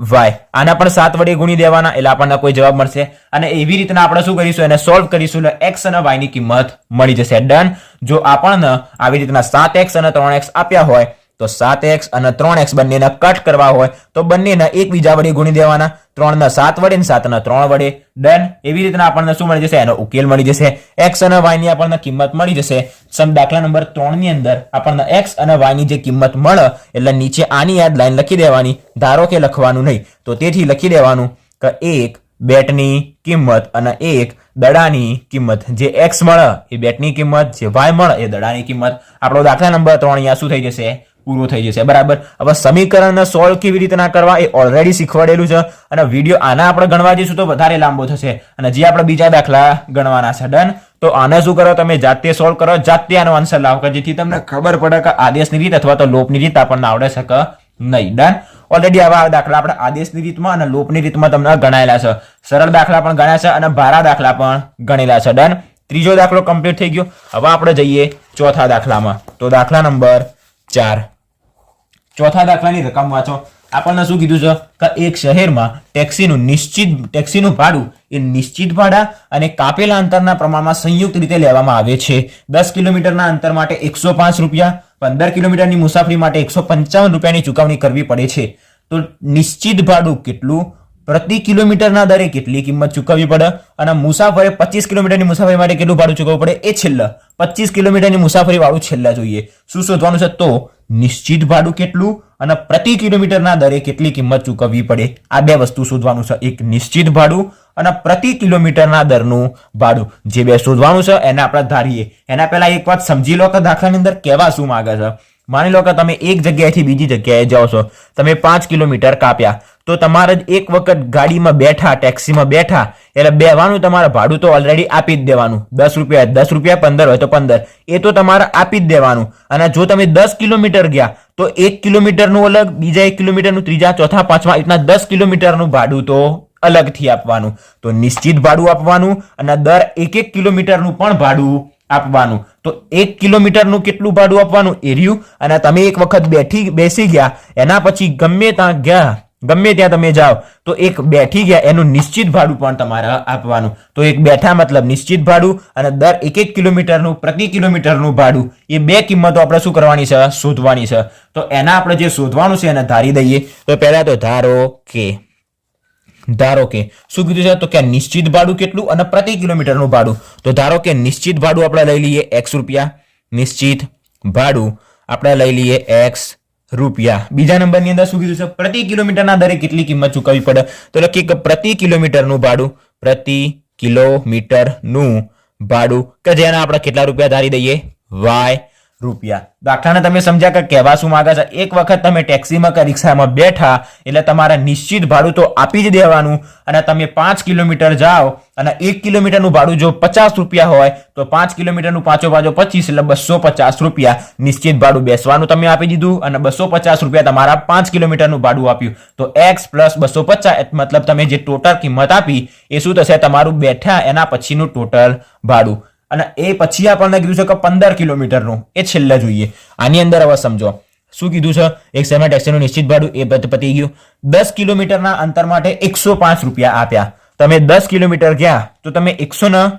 A: વાય આના પણ સાત વડે ગુણી દેવાના. એટલે આપણને કોઈ જવાબ મળશે. અને એવી રીતના આપણે શું કરીશું? એને સોલ્વ કરીશું એટલે એક્સ અને વાયની કિંમત મળી જશે. ડન જો આપણને આવી રીતના સાત એક્સ અને ત્રણ એક્સ આપ્યા હોય તો સાત એક્સ અને ત્રણ એક્સ બંનેને કટ કરવા હોય તો બંનેને એકબીજા વડે ગુણી દેવાના. ત્રણ ના સાત વડે ને સાત ના ત્રણ વડે. ડન એવી રીતના આપણને શું મળી જશે? એનો ઉકેલ મળી જશે. એક્સ અને વાયની આપણને કિંમત મળી જશે. સમ દાખલા નંબર ત્રણની અંદર આપણને એક્સ અને વાયની જે કિંમત મળે, એટલે નીચે આની યાદ લાઈન લખી દેવાની, ધારો કે લખવાનું નહીં. તો તેથી લખી દેવાનું કે એક બેટની કિંમત અને એક દડાની કિંમત. જે એક્સ મળે એ બેટની કિંમત, જે વાય મળે એ દડાની કિંમત. આપણો દાખલા નંબર ત્રણ અહીંયા શું થઈ જશે? પૂરો થઈ જશે. બરાબર? હવે સમીકરણને સોલ્વ કેવી રીતના કરવા એ ઓલરેડી શીખવાડેલું છે અને વીડિયો આના આપણે ગણવા જઈશું તો વધારે લાંબો થશે. અને જે આપણે બીજા દાખલા ગણવાના છે ડન તો આને શું કરો તમે? જાતે સોલ્વ કરો, જાતે આનો આન્સર લાવો, કે જેથી તમને ખબર પડે કે આદેશની રીત અથવા તો લોપની રીત આપણને આવડે છે કે નહીં. ડન ઓલરેડી આવા દાખલા આપણે આદેશની રીતમાં અને લોપની રીતમાં તમને ગણાયેલા છે. સરળ દાખલા પણ ગણ્યા છે અને ભારા દાખલા પણ ગણેલા છે. ડન ત્રીજો દાખલો કમ્પ્લીટ થઈ ગયો. હવે આપણે જઈએ ચોથા દાખલામાં. તો દાખલા નંબર ચાર. ચોથા દાખલાની રકમ વાંચો. આપણને શું કીધું છે? કે એક શહેરમાં ટેક્સીનું નિશ્ચિત, ટેક્સીનું ભાડું એ નિશ્ચિત ભાડા અને કાપેલા અંતરના પ્રમાણમાં સંયુક્ત રીતે લેવામાં આવે છે. દસ કિલોમીટરના અંતર માટે એકસો પાંચ રૂપિયા, પંદર કિલોમીટરની મુસાફરી માટે એકસો પંચાવન રૂપિયાની ચૂકવણી કરવી પડે છે. તો નિશ્ચિત ભાડું કેટલું? પ્રતિ કિલોમીટરના દરે કેટલી કિંમત ચૂકવવી પડે? અને મુસાફરે પચીસ કિલોમીટરની મુસાફરી માટે કેટલું ભાડું ચૂકવવું પડે? એ છેલ્લા. પચીસ કિલોમીટરની મુસાફરી વાળું છેલ્લા જોઈએ. શું શોધવાનું છે? તો નિશ્ચિત ભાડું કેટલું અને પ્રતિ કિલોમીટરના દરે કેટલી કિંમત ચૂકવવી પડે? આ બે વસ્તુ શોધવાનું છે. એક નિશ્ચિત ભાડું અને પ્રતિ કિલોમીટરના દરનું ભાડું. જે બે શોધવાનું છે, એને આપણે ધારીએ. એના પહેલા એક વાત સમજી લો કે દાખલાની અંદર કહેવા શું માગે છે. માની લો કે તમે એક જગ્યાએથી બીજી જગ્યાએ જાઓ છો, તમે પાંચ કિલોમીટર કાપ્યા, તો તમારે જ એક વખત ગાડીમાં બેઠા, ટેક્સીમાં બેઠા, એટલે બેવાનું તમારે ભાડું તો ઓલરેડી આપી જ દેવાનું. દસ રૂપિયા દસ રૂપિયા પંદર હોય તો પંદર. એ તો તમારે આપી જ દેવાનું. અને જો તમે દસ કિલોમીટર ગયા, તો એક કિલોમીટરનું અલગ, બીજા એક કિલોમીટરનું, ત્રીજા, ચોથા, પાંચમા એટલા દસ કિલોમીટરનું ભાડું તો અલગથી આપવાનું. તો નિશ્ચિત ભાડું આપવાનું અને દર એક એક કિલોમીટરનું પણ ભાડું આપવાનું. તો એક કિલોમીટરનું કેટલું ભાડું આપવાનું? એ અને તમે એક વખત બેઠી, બેસી ગયા. એના પછી ગમે ત્યાં ગયા, ગમે ત્યાં તમે જાઓ, તો એક બેઠી ગયા. એનું નિશ્ચિત ભાડું પણ તમારે આપવાનું. તો એક બેઠા મતલબ નિશ્ચિત ભાડું અને દર એક એક કિલોમીટરનું, પ્રતિ કિલોમીટરનું ભાડું. એ બે કિંમતો આપણે શું કરવાની છે? શોધવાની છે. તો એના આપણે જે શોધવાનું છે એને ધારી દઈએ. તો પહેલાં તો ધારો કે ધારો કે શું કીધું છે તો કે નિશ્ચિત ભાડું કેટલું અને પ્રતિ કિલોમીટરનું ભાડું? તો ધારો કે નિશ્ચિત ભાડું આપણે લઈ લઈએ એક્સ રૂપિયા, નિશ્ચિત ભાડું આપણે લઈ લઈએ એક્સ રૂપિયા. બીજા નંબરની અંદર શું કીધું છે પ્રતિ કિલોમીટરના દરે કેટલી કિંમત ચૂકવવી પડે? તો લખીએ કે પ્રતિ કિલોમીટરનું ભાડું, પ્રતિ કિલોમીટરનું ભાડું. કે જેના આપણે કેટલા રૂપિયા ધારી દઈએ? વાય રૂપિયા. દાખલાને તમે સમજ્યા કે કહેવા શું માંગે છે? એક વખત તમે ટેક્સીમાં કે રિક્ષામાં બેઠા, એટલે તમારે નિશ્ચિત ભાડું તો આપી જ દેવાનું અને તમે પાંચ કિલોમીટર જાઓ અને એક કિલોમીટરનું ભાડું જો પચાસ રૂપિયા હોય, તો પાંચ કિલોમીટરનું પાંચો પાછો પચીસ, એટલે બસો પચાસ રૂપિયા નિશ્ચિત ભાડું બેસવાનું તમે આપી દીધું અને બસો પચાસ રૂપિયા તમારા પાંચ કિલોમીટરનું ભાડું આપ્યું. તો એક્સ પ્લસ બસો પચાસ મતલબ તમે જે ટોટલ કિંમત આપી, એ શું થશે? તમારું બેઠા એના પછીનું ટોટલ ભાડું. અને એ પછી આપણને કીધું છે કે પંદર કિલોમીટરનું. એ છેલ્લે જોઈએ. આની અંદર હવે સમજો. શું કીધું છે? એક સેમી ટેક્સીનું નિશ્ચિત ભાડું એ પત- ગયું. દસ કિલોમીટરના અંતર માટે એકસો પાંચ રૂપિયા આપ્યા. તમે દસ કિલોમીટર ગયા, તો તમે એકસો ને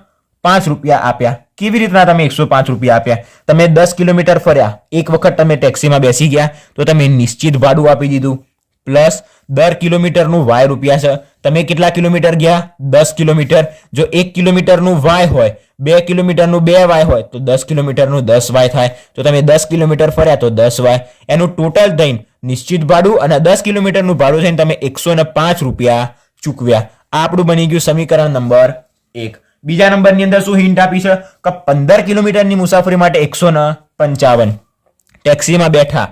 A: પાંચ રૂપિયા આપ્યા. કેવી રીતના તમે એકસો પાંચ રૂપિયા આપ્યા? તમે દસ કિલોમીટર ફર્યા. એક વખત તમે ટેક્સીમાં બેસી ગયા, તો તમે નિશ્ચિત ભાડું આપી દીધું. પ્લસ દર કિલોમીટરનું વાય રૂપિયા છે. તમે કેટલા કિલોમીટર ગયા? દસ કિલોમીટર. જો એક કિલોમીટરનું વાય હોય બે કિલોમીટરનું બે વાય હોય તો દસ કિલોમીટરનું દસ વાય થાય. તો તમે દસ કિલોમીટર ફર્યા તો દસ વાય. એનું ટોટલ થઈને નિશ્ચિત ભાડું અને દસ કિલોમીટરનું ભાડું થઈને તમે એકસો ને પાંચ રૂપિયા ચૂકવ્યા. આ આપણું બની ગયું સમીકરણ નંબર એક. બીજા નંબરની અંદર શું હિન્ટ આપી છે? કે પંદર કિલોમીટરની મુસાફરી માટે એકસો ને પંચાવન. ટેક્સીમાં બેઠા.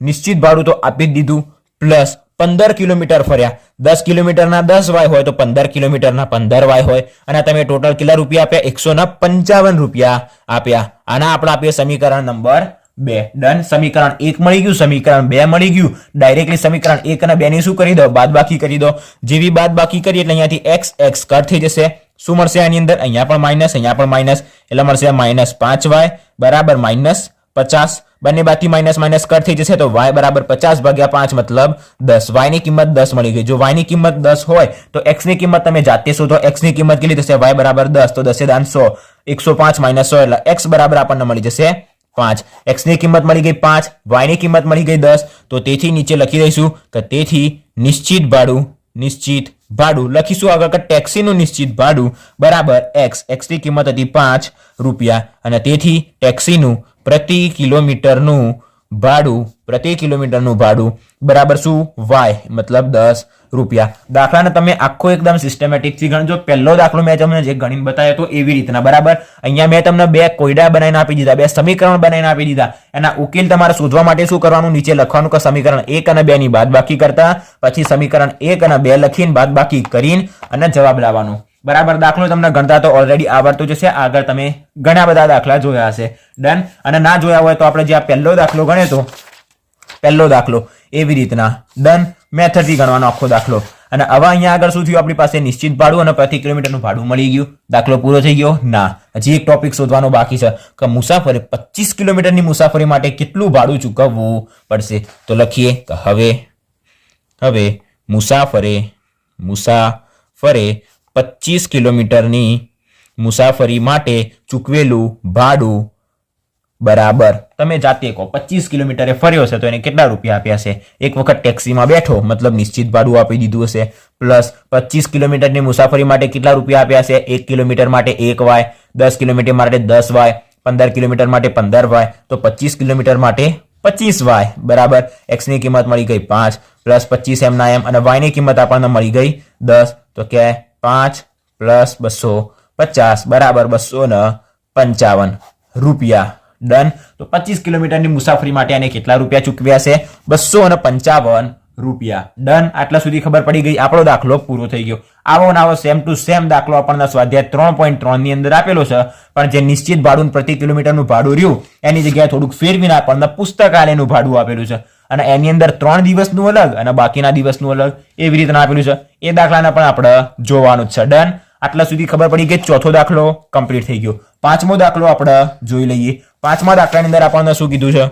A: નિશ્ચિત ભાડું તો આપી જ દીધું. પ્લસ પંદર કિલોમીટર ફર્યા. દસ કિલોમીટરના દસ વાય હોય તો પંદર કિલોમીટરના પંદર વાય હોય. અને તમે ટોટલ કેટલા રૂપિયા આપ્યા? એકસો પંચાવન રૂપિયા આપ્યા. આના આપણે આપીએ સમીકરણ નંબર બે. ડન. સમીકરણ એક મળી ગયું. સમીકરણ બે મળી ગયું. ડાયરેક્ટલી સમીકરણ એક અને બે ની શું કરી દો? બાદ બાકી કરી દો. જેવી બાદ બાકી કરી એટલે અહીંયાથી એક્સ એક્સ કટ થઈ જશે. શું મળશે આની અંદર? અહીંયા પણ માઇનસ અહીંયા પણ માઇનસ એટલે મળશે માઇનસ પાંચ વાય બરાબર માઇનસ પચાસ. બંને બાજુથી માઇનસ માઇનસ કટ થઈ જશે તો વાય બરાબર પચાસ ભાગ્યા પાંચ મતલબ દસ. વાયની કિંમત દસ મળી ગઈ. જો વાયની કિંમત દસ હોય તો એક્સની કિંમત તમે જાતે શોધો. એક્સની કિંમત કેટલી થશે? વાય બરાબર દસ. તો દસે દાન સો. એકસો પાંચ માઇનસ સો એટલે એક્સ બરાબર આપણને મળી જશે પાંચ. એક્સની કિંમત મળી ગઈ પાંચ. વાયની કિંમત મળી ગઈ દસ. તો તેથી નીચે લખી દઈશું કે તેથી નિશ્ચિત ભાડું નિશ્ચિત ભાડું. લખીશું આગળ કે ટેક્સીનું નિશ્ચિત ભાડું બરાબર એક્સ એક્સની કિંમત હતી પાંચ રૂપિયા. અને તેથી ટેક્સીનું પ્રતિ કિલોમીટરનું ભાડું, પ્રતિ કિલોમીટરનું ભાડું બરાબર શું? વાય મતલબ દસ રૂપિયા. દાખલાને તમે આખો એકદમ સિસ્ટમેટિકથી ગણજો. પહેલો દાખલો મેં તમને જે ગણીને બતાવ્યો હતો એવી રીતના, બરાબર? અહીંયા મેં તમને બે કોયડા બનાવીને આપી દીધા, બે સમીકરણ બનાવીને આપી દીધા. એના ઉકેલ તમારે શોધવા માટે શું કરવાનું? નીચે લખવાનું કે સમીકરણ એક અને બેની બાદબાકી બાદ બાકી કરતા, પછી સમીકરણ એક અને બે લખીને બાદ બાકી કરીને અને જવાબ લાવવાનો. બરાબર, દાખલો તમને ગણતા તો ઓલરેડી આવડતું જશે આગળ તમે ઘણા બધા દાખલા જોયા હશે. ડન અને ના જોયા હોય તો આપણે જે આ પહેલો દાખલો ગણ્યો તો, પહેલો દાખલો એવી રીતના. ડન મેથડથી ગણવાનો આખો દાખલો. અને હવે અહીંયા આગળ શું થયું? આપણી પાસે નિશ્ચિત ભાડું અને પ્રતિ કિલોમીટરનું ભાડું મળી ગયું. દાખલો પૂરો થઈ ગયો? ના. હજી એક ટોપિક શોધવાનો બાકી છે કે મુસાફરી પચીસ કિલોમીટરની મુસાફરી માટે કેટલું ભાડું ચૂકવવું પડશે? તો લખીએ કે હવે હવે મુસાફરે મુસાફરે પચીસ કિલોમીટરની મુસાફરી માટે ચૂકવેલું ભાડું બરાબર. તમે જાતે કહો પચીસ કિલોમીટરે ફર્યો છે તો એને કેટલા રૂપિયા આપ્યા છે એક વખત ટેક્સીમાં બેઠો, મતલબ નિશ્ચિત ભાડું આપી દીધું હશે. પ્લસ પચીસ કિલોમીટરની મુસાફરી માટે કેટલા રૂપિયા આપ્યા છે એક કિલોમીટર માટે એક વાય, દસ કિલોમીટર માટે દસ વાય, પંદર કિલોમીટર માટે પંદર વાય, તો પચીસ કિલોમીટર માટે પચીસ વાય, બરાબર? એક્સની કિંમત મળી ગઈ પાંચ, પ્લસ પચીસ એમના એમ, અને વાયની કિંમત આપણને મળી ગઈ દસ, તો કે પાંચ પ્લસ બસો પચાસ બરાબર બસો ને પંચાવન રૂપિયા. ડન. તો પચીસ કિલોમીટરની મુસાફરી માટે આને કેટલા રૂપિયા ચૂકવ્યા છે? બસો અને પંચાવન રૂપિયા. ડન. આટલા સુધી ખબર પડી ગઈ. આપણો દાખલો પૂરો થઈ ગયો. આવો ને આવો સેમ ટુ સેમ દાખલો આપણને સ્વાધ્યાય ત્રણ પોઈન્ટ ત્રણની અંદર આપેલો છે. પણ જે નિશ્ચિત ભાડું પ્રતિ કિલોમીટરનું ભાડું રહ્યું, એની જગ્યાએ થોડુંક ફેરવીને આપણને પુસ્તકાલયનું ભાડું આપેલું છે. અને એની અંદર ત્રણ દિવસનું અલગ અને બાકીના દિવસનું અલગ એવી રીતના આપેલું છે. એ દાખલાને પણ આપણે જોવાનું જ છે. ડન આટલા સુધી ખબર પડી કે ચોથો દાખલો કમ્પ્લીટ થઈ ગયો. પાંચમો દાખલો આપણે જોઈ લઈએ. પાંચમા દાખલાની અંદર આપણને શું કીધું છે?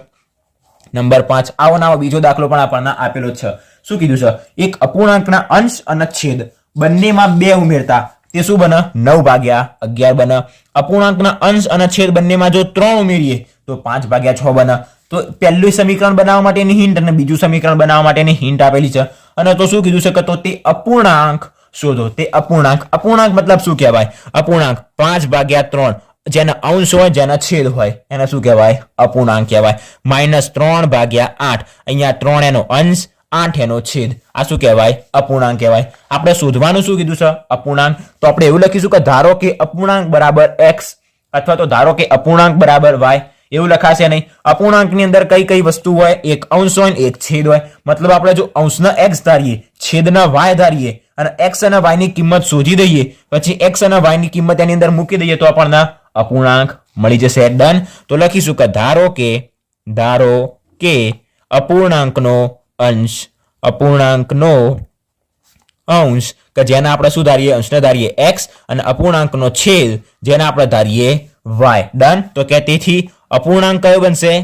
A: નંબર પાંચ. આવો નાવો બીજો દાખલો પણ આપણને આપેલો છે. શું કીધું છે? એક અપૂર્ણાંકના અંશ અને છેદ. બંનેમાં બે ઉમેરતા. તે શું બને? નવ ભાગ્યા અગિયાર બને. અપૂર્ણાંકના અંશ અને છેદ બંનેમાં જો ત્રણ ઉમેરીએ, તો પાંચ ભાગ્યા છ બને. તો પહેલું સમીકરણ બનાવવા માટેની હિન્ટ અને બીજું સમીકરણ બનાવવા માટેની હિન્ટ આપેલી છે. અને તો શું કીધું છે કે તો તે અપૂર્ણાંક શોધો. તે અપૂર્ણાંક. અપૂર્ણાંક મતલબ શું કહેવાય? અપૂર્ણાંક પાંચ ભાગ્યા ત્રણ. જેના અંશ હોય, જેના છેદ હોય, એને શું કહેવાય? અપૂર્ણાંક કહેવાય. માઇનસ ત્રણ ભાગ્યા આઠ. અહીંયા ત્રણ એનો અંશ, આઠ એનો છેદ. આ શું કહેવાય? અપૂર્ણાંક કહેવાય. આપણે શોધવાનું શું કીધું છે? અપૂર્ણાંક. તો આપણે એવું લખીશું કે ધારો કે અપૂર્ણાંક બરાબર એક્સ અથવા તો ધારો કે અપૂર્ણાંક બરાબર વાય એવું લખાશે નહીં. અપૂર્ણાંકની અંદર કઈ કઈ વસ્તુ હોય? એક અંશ હોય એક છેદ હોય. મતલબ આપણે જો અંશના એક્સ ધારીએ, છેદના વાય ધારીએ અને એક્સ અને વાયની કિંમત શોધી દઈએ, પછી એક્સ અને વાયની કિંમત એની અંદર મૂકી દઈએ તો આપણને અપૂર્ણાંક મળી જશે. ડન તો લખીશું કે ધારો કે ધારો કે અપૂર્ણાંકનો અંશ અપૂર્ણાંકનો અંશ, કે જેને આપણે શું ધારીએ? અંશને ધારીએ એક્સ અને અપૂર્ણાંકનો છેદ, જેને આપણે ધારીએ વાય ડન તો કે તેથી અપૂર્ણાંક કયો બનશે?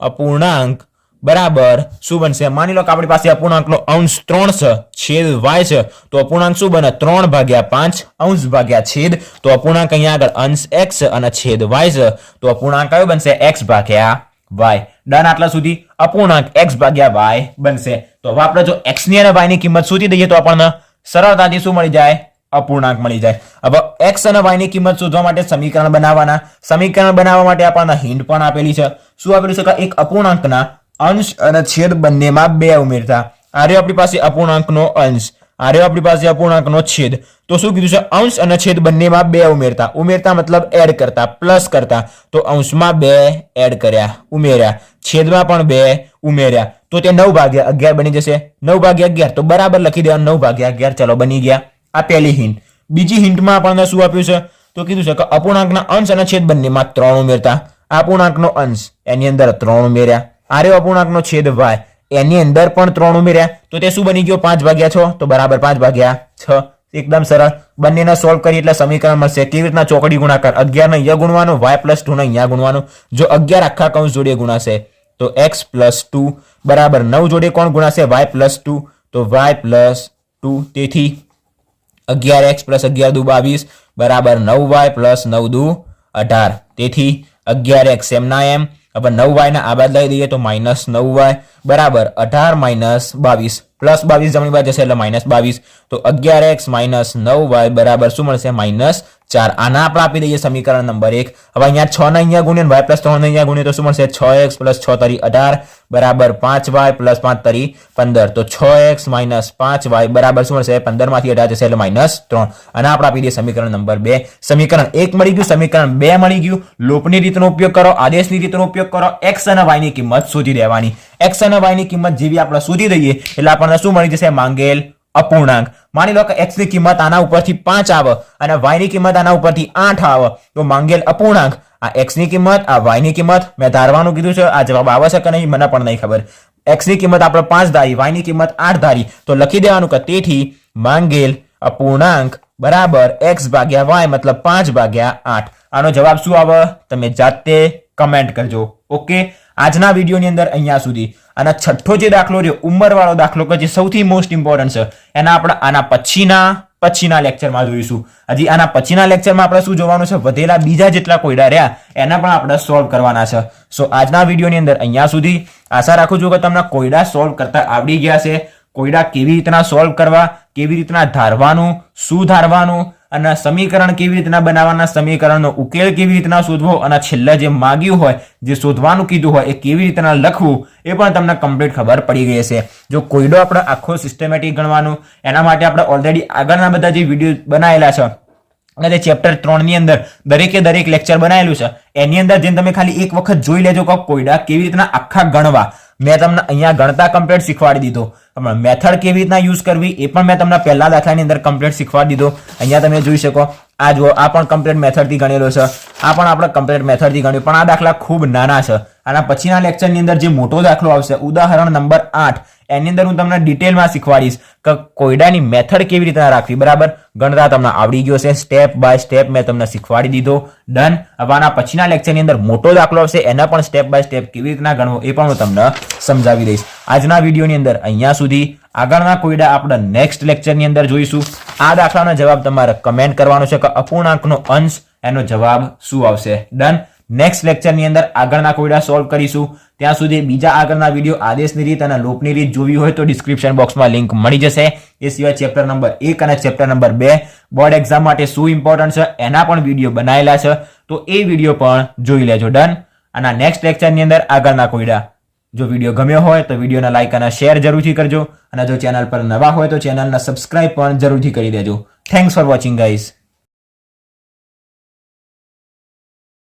A: અપૂર્ણાંક બરાબર શું બનશે? માની લો કે આપણી પાસે અપૂર્ણાંકનો અંશ ત્રણ છે, છેદ વાય છે, તો અપૂર્ણાંક શું બને? ત્રણ ભાગ્યા પાંચ અંશ ભાગ્યા છેદ. તો અપૂર્ણાંક અહીંયા આગળ અંશ એક્સ અને છેદ વાય છે. તો અપૂર્ણાંક કયો બનશે? એક્સ ભાગ્યા વાય. ડન આટલા સુધી. અપૂર્ણાંક એક્સ ભાગ્યા વાય બનશે. તો હવે આપણે જો એક્સની અને વાયની કિંમત શોધી દઈએ તો આપણને સરળતાથી શું મળી જાય? અપૂર્ણાંક મળી જાય. હવે એક્સ અને વાયની કિંમત શોધવા માટે સમીકરણ બનાવવાના. સમીકરણ બનાવવા માટે આપણને હિન્ટ પણ આપેલી છે. શું આપેલું છે? કે એક અપૂર્ણાંકના અંશ અને છેદ બંનેમાં બે ઉમેરતા. આ રહ્યો આપણી પાસે અપૂર્ણાંકનો અંશ. આ રહ્યો આપણી પાસે અપૂર્ણાંકનો છેદ. તો શું કીધું છે? અંશ અને છેદ બંનેમાં બે ઉમેરતા. ઉમેરતા મતલબ એડ કરતા પ્લસ કરતા. તો અંશમાં બે એડ કર્યા, ઉમેર્યા. છેદમાં પણ બે ઉમેર્યા. તો તે નવ ભાગ્યા અગિયાર બની જશે. નવ ભાગ્યા અગિયાર. તો બરાબર લખી દેવા નવ ભાગ્યા અગિયાર. ચલો બની ગયા. આ પહેલી હિન્ટ. બીજી હિન્ટમાં આપણને શું આપ્યું છે? તો કીધું છે કે અપૂર્ણાંકના અંશ અને છેદ બંનેમાં ત્રણ ઉમેરતા. અપૂર્ણાંકનો અંશ એની અંદર ત્રણ ઉમેર્યા. આર્યો અપૂર્ણાંકનો છેદ વાય એની અંદર પણ ત્રણ ઉમેર્યા. તો તે શું બની ગયો? પાંચ ભાગ્યા છ. તો બરાબર પાંચ ભાગ્યા છ. એકદમ સરળ. બંનેને સોલ્વ કરી એટલે સમીકરણ મળશે. કેવી રીતના ચોકડી ગુણાકાર? અગિયાર અહીંયા ગુણવાનો વાય પ્લસ ટુ અહીંયા ગુણવાનું. જો અગિયાર આખા કૌંસ જોડે ગુણાશે, તો એક્સ પ્લસ ટુ બરાબર નવ જોડે કોણ ગુણાશે? વાય પ્લસ ટુ તો વાય પ્લસ ટુ તેથી અગિયાર એક્સ પ્લસ અગિયાર દુ બાવીસ, બરાબર નવ વાય પ્લસ નવ દુ અઢાર. તેથી અગિયાર એક્સ એમના એમ. હવે નવ વાયના આ બાદ લઈ દઈએ તો માઇનસ નવ વાય, બરાબર અઢાર માઇનસ બાવીસ. પ્લસ બાવીસ જમણી બાજુ જશે એટલે માઇનસ બાવીસ. તો અગિયાર એક્સ માઇનસ નવ વાય બરાબર શું મળશે? માઇનસ ચાર. આના આપણે આપી દઈએ સમીકરણ નંબર એક. હવે અહીંયા છ ને અહીંયા ગુણ્યો વાય પ્લસ ત્રણ અહીંયા ગુણ્યો તો શું મળશે? છ એક્સ પ્લસ છ તરી અઢાર બરાબર પાંચ વાય પ્લસ પાંચ તરી પંદર. તો છ એક્સ માઇનસ પાંચ વાય બરાબર શું મળશે? પંદરમાંથી અઢાર જશે એટલે માઇનસ ત્રણ. અને આપણે આપી દઈએ સમીકરણ નંબર બે. સમીકરણ એક મળી ગયું, સમીકરણ બે મળી ગયું. લોપની રીતનો ઉપયોગ કરો, આદેશની રીતનો ઉપયોગ કરો. એક્સ અને વાયની કિંમત શોધી દેવાની. એક્સ અને વાયની કિંમત જેવી આપણે શોધી દઈએ એટલે આપણને શું મળી જશે? માંગેલ અપૂર્ણાંક. માની લો કે એક્સની કિંમત આના ઉપરથી પાંચ આવે અને વાયની કિંમત આના ઉપરથી આઠ આવે, તો માંગેલ અપૂર્ણાંક. આ એક્સની કિંમત, આ વાયની કિંમત, મેં ધારવાનું કીધું છે, આ જવાબ આવે છે કે નહીં, મને પણ નહીં ખબર. એક્સની કિંમત આપણે પાંચ ધારી વાયની કિંમત આઠ ધારી, તો લખી દેવાનું કે તેથી માંગેલ અપૂર્ણાંક બરાબર એક્સ ભાગ્યા વાય મતલબ પાંચ ભાગ્યા આઠ. આનો જવાબ શું આવે? તમે જાતે કમેન્ટ કરજો. ઓકે આજના વિડીયોની અંદર અહીંયા સુધી. અને છઠ્ઠો જે દાખલો રહ્યો ઉંમરવાળો દાખલો કે જે સૌથી મોસ્ટ ઇમ્પોર્ટન્ટ છે, એના આપણે આના પછીના પછીના લેક્ચરમાં જોઈશું. હજી આના પછીના લેક્ચરમાં આપણે શું જોવાનું છે, વધેલા બીજા જેટલા કોયડા રહ્યા, એના પણ આપણે સોલ્વ કરવાના છે. સો આજના વિડીયોની અંદર અહીંયા સુધી આશા રાખું છું કે તમને કોયડા સોલ્વ કરતા આવડી ગયા છે કોયડા કેવી રીતના સોલ્વ કરવા, કેવી રીતના ધારવાનું, શું ધારવાનું અને સમીકરણ કેવી રીતના બનાવવાના, સમીકરણનો ઉકેલ કેવી રીતના શોધવો અને છેલ્લે જે માગ્યું હોય, જે શોધવાનું કીધું હોય, એ કેવી રીતના લખવું, એ પણ તમને કમ્પ્લીટ ખબર પડી ગઈ હશે. જો કોયડો આપણે આખો સિસ્ટમેટિક ગણવાનું, એના માટે આપણે ઓલરેડી આગળના બધા જે વીડિયો બનાવેલા છે, અને જે ચેપ્ટર ત્રણની અંદર દરેકે દરેક લેક્ચર બનાવેલું છે, એની અંદર જેમ તમે ખાલી એક વખત જોઈ લેજો કે કોયડા કેવી રીતના આખા ગણવા. મેં તમને અહીંયા ગણતા કમ્પ્લીટ શીખવાડી દીધો. મેથડ કેવી રીતના યુઝ કરવી એ પણ મેં તમને પહેલા દાખલાની અંદર કમ્પ્લીટ શીખવાડી દીધો. અહીંયા તમે જોઈ શકો આ જુઓ, આ પણ કમ્પ્લીટ મેથડથી ગણેલો છે. આ પણ આપણે કમ્પ્લીટ મેથડથી ગણ્યું. પણ આ દાખલા ખૂબ નાના છે. આના પછીના લેક્ચરની અંદર જે મોટો દાખલો આવશે, ઉદાહરણ નંબર આઠ. એની અંદર હું તમને ડિટેલમાં શીખવાડીશ કે કોયડાની મેથડ કેવી રીતના રાખવી. બરાબર? ગણતા તમને આવડી ગયો છે સ્ટેપ બાય સ્ટેપ મેં તમને શીખવાડી દીધો. ડન હવે આના પછીના લેક્ચરની અંદર મોટો દાખલો આવશે. એના પણ સ્ટેપ બાય સ્ટેપ કેવી રીતના ગણવો એ પણ હું તમને સમજાવી દઈશ. આજના વિડીયોની અંદર અહીંયા સુધી. આગળના કોયડા આપણે નેક્સ્ટ લેક્ચરની અંદર જોઈશું. આ દાખલાનો જવાબ તમારે કમેન્ટ કરવાનો છે કે અપૂર્ણાંકનો અંશ, એનો જવાબ શું આવશે? ડન નેક્સ્ટ લેક્ચરની અંદર આગળના કોયડા સોલ્વ કરીશું. ત્યાં સુધી બીજા આગળના વીડિયો આદેશની રીત અને લોપની રીત જોવી હોય તો ડિસ્ક્રિપ્શન બોક્સમાં લિંક મળી જશે. એ સિવાય ચેપ્ટર નંબર એક અને ચેપ્ટર નંબર બે બોર્ડ એક્ઝામ માટે શું ઇમ્પોર્ટન્ટ છે એના પણ વીડિયો બનાવેલા છે. તો એ વીડિયો પણ જોઈ લેજો. ડન અને નેક્સ્ટ લેક્ચરની અંદર આગળના કોયડા જો વીડિયો ગમ્યો હોય તો વિડીયોના લાઇક અને શેર જરૂરથી કરજો. અને જો ચેનલ પર નવા હોય તો ચેનલને સબસ્ક્રાઇબ પણ જરૂરથી કરી દેજો. Thanks for watching guys